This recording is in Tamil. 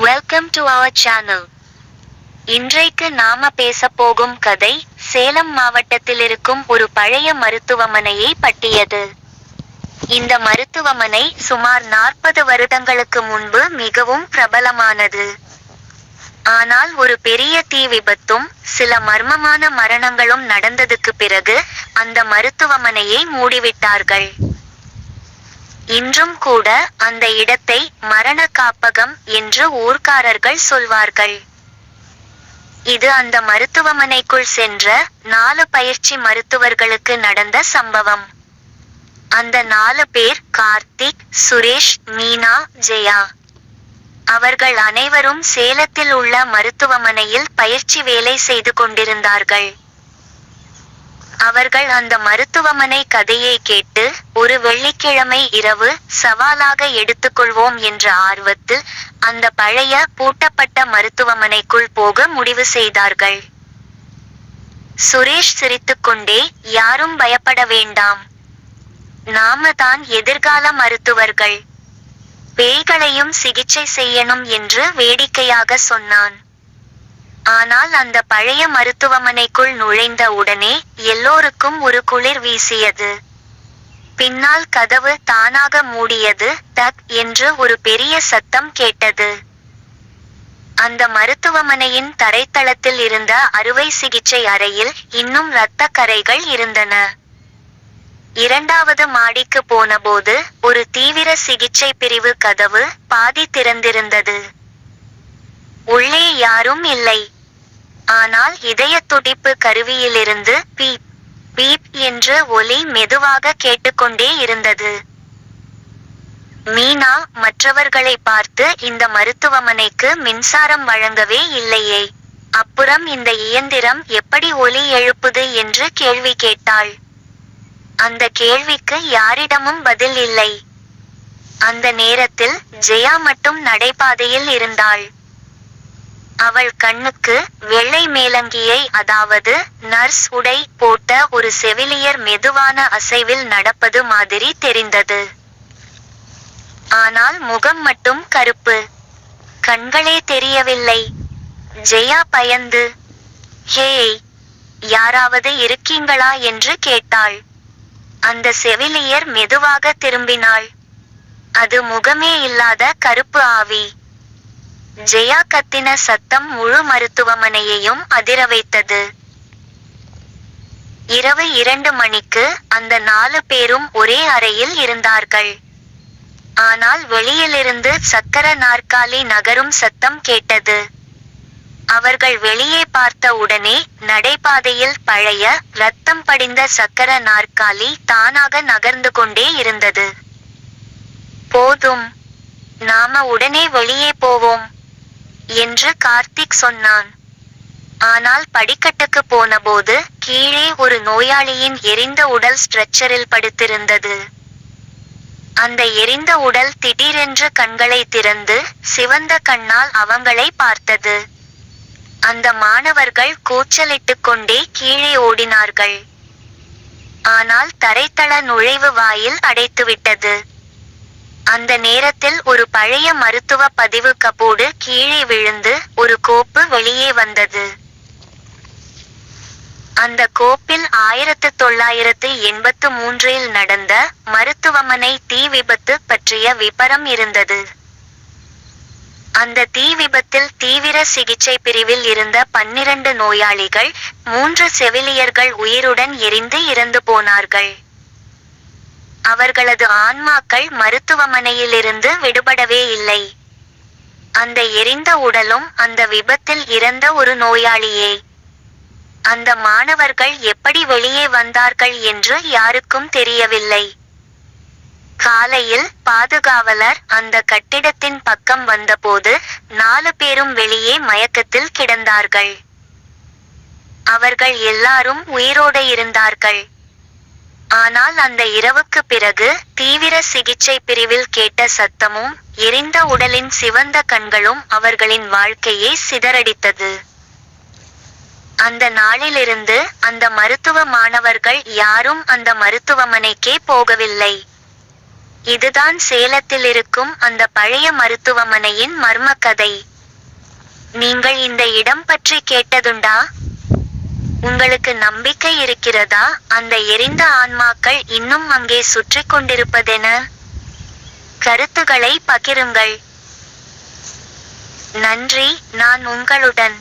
வெல்கம் டு அவர் சேனல் இன்றைக்கு நாம பேச போகும் கதை சேலம் மாவட்டத்தில் இருக்கும் ஒரு பழைய மருத்துவமனையை பற்றியது. இந்த மருத்துவமனை சுமார் நாற்பது வருடங்களுக்கு முன்பு மிகவும் பிரபலமானது. ஆனால் ஒரு பெரிய தீ விபத்தும் சில மர்மமான மரணங்களும் நடந்ததுக்கு பிறகு அந்த மருத்துவமனையை மூடிவிட்டார்கள். இன்றும் கூட அந்த இடத்தை மரண காப்பகம் என்று ஊர்க்காரர்கள் சொல்வார்கள். இது அந்த மருத்துவமனைக்குள் சென்ற நாலு பயிற்சி மருத்துவர்களுக்கு நடந்த சம்பவம். அந்த நாலு பேர் கார்த்திக் சுரேஷ் மீனா ஜெயா. அவர்கள் அனைவரும் சேலத்தில் உள்ள மருத்துவமனையில் பயிற்சி வேலை செய்து கொண்டிருந்தார்கள். அவர்கள் அந்த மருத்துவமனை கதையை கேட்டு ஒரு வெள்ளிக்கிழமை இரவு சவாலாக எடுத்துக்கொள்வோம் என்ற ஆர்வத்தில் அந்த பழைய பூட்டப்பட்ட மருத்துவமனைக்குள் போக முடிவு செய்தார்கள். சுரேஷ் சிரித்துக்கொண்டே யாரும் பயப்பட வேண்டாம். நாம தான் எதிர்கால மருத்துவர்கள். பேய்களையும் சிகிச்சை செய்யணும் என்று வேடிக்கையாக சொன்னான். ஆனால் அந்த பழைய மருத்துவமனைக்குள் நுழைந்த உடனே எல்லோருக்கும் ஒரு குளிர் வீசியது. பின்னால் கதவு தானாக மூடியது டக் என்று ஒரு பெரிய சத்தம் கேட்டது. அந்த மருத்துவமனையின் தரைத்தளத்தில் இருந்த அறுவை சிகிச்சை அறையில் இன்னும் இரத்த கரைகள் இருந்தன. இரண்டாவது மாடிக்கு போனபோது ஒரு தீவிர சிகிச்சை பிரிவு கதவு பாதி திறந்திருந்தது. உள்ளே யாரும் இல்லை. ஆனால் இதய துடிப்பு கருவியிலிருந்து பீப் பீப் என்று ஒலி மெதுவாக கேட்டுக்கொண்டே இருந்தது. மீனா மற்றவர்களை பார்த்து இந்த மருத்துவமனைக்கு மின்சாரம் வழங்கவே இல்லையே. அப்புறம் இந்த இயந்திரம் எப்படி ஒலி எழுப்புது என்று கேள்வி கேட்டாள். அந்த கேள்விக்கு யாரிடமும் பதில் இல்லை. அந்த நேரத்தில் ஜெயா மட்டும் நடைபாதையில் இருந்தாள். அவள் கண்ணுக்கு வெள்ளை மேலங்கியை அதாவது நர்ஸ் உடை போட்ட ஒரு செவிலியர் மெதுவான அசைவில் நடப்பது மாதிரி தெரிந்தது. ஆனால் முகம் மட்டும் கருப்பு. கண்களே தெரியவில்லை. ஜெயா பயந்து ஹேய் யாராவது இருக்கீங்களா? என்று கேட்டாள். அந்த செவிலியர் மெதுவாக திரும்பினாள். அது முகமே இல்லாத கருப்பு ஆவி. ஜெயா கத்தின சத்தம் முழு மருத்துவமனையையும் அதிர வைத்தது. இரவு இரண்டு மணிக்கு அந்த நாலு பேரும் ஒரே அறையில் இருந்தார்கள். ஆனால் வெளியிலிருந்து சக்கர நாற்காலி நகரும் சத்தம் கேட்டது. அவர்கள் வெளியே பார்த்த உடனே நடைபாதையில் பழைய ரத்தம் படிந்த சக்கர நாற்காலி தானாக நகர்ந்து கொண்டே இருந்தது. போதும். நாம உடனே வெளியே போவோம். என்று கார்த்திக் சொன்னான். ஆனால் படிக்கட்டுக்கு போனபோது கீழே ஒரு நோயாளியின் எரிந்த உடல் ஸ்ட்ரெச்சரில் படுத்திருந்தது. அந்த எரிந்த உடல் திடீரென்று கண்களை திறந்து சிவந்த கண்ணால் அவங்களை பார்த்தது. அந்த மாணவர்கள் கூச்சலிட்டுக் கொண்டே கீழே ஓடினார்கள். ஆனால் தரைத்தள நுழைவு வாயில் அடைத்துவிட்டது. அந்த நேரத்தில் ஒரு பழைய மருத்துவ பதிவு கபோர்டு கீழே விழுந்து ஒரு கோப்பு வெளியே வந்தது. அந்த கோப்பில் ஆயிரத்து தொள்ளாயிரத்து எண்பத்து மூன்றில் நடந்த மருத்துவமனை தீ விபத்து பற்றிய விபரம் இருந்தது. அந்த தீ விபத்தில் தீவிர சிகிச்சை பிரிவில் இருந்த பன்னிரண்டு நோயாளிகள் மூன்று செவிலியர்கள் உயிருடன் எரிந்து இறந்து போனார்கள். அவர்களது ஆன்மாக்கள் மருத்துவமனையிலிருந்து விடுபடவே இல்லை. அந்த எரிந்த உடலும் அந்த விபத்தில் இறந்த ஒரு நோயாளியே. அந்த மாணவர்கள் எப்படி வெளியே வந்தார்கள் என்று யாருக்கும் தெரியவில்லை. காலையில் பாதுகாவலர் அந்த கட்டிடத்தின் பக்கம் வந்தபோது நாலு பேரும் வெளியே மயக்கத்தில் கிடந்தார்கள். அவர்கள் எல்லாரும் உயிரோடு இருந்தார்கள். ஆனால் அந்த இரவுக்கு பிறகு தீவிர சிகிச்சை பிரிவில் கேட்ட சத்தமும் எரிந்த உடலின் சிவந்த கண்களும் அவர்களின் வாழ்க்கையை சிதறடித்தது. அந்த நாளிலிருந்து அந்த மருத்துவ மாணவர்கள் யாரும் அந்த மருத்துவமனைக்கே போகவில்லை. இதுதான் சேலத்தில் இருக்கும் அந்த பழைய மருத்துவமனையின் மர்ம கதை நீங்கள் இந்த இடம் பற்றி கேட்டதுண்டா? உங்களுக்கு நம்பிக்கை இருக்கிறதா? அந்த எரிந்த ஆன்மாக்கள் இன்னும் அங்கே சுற்றி கொண்டிருப்பதென? கருத்துக்களை பகிருங்கள். நன்றி நான் உங்களுடன்.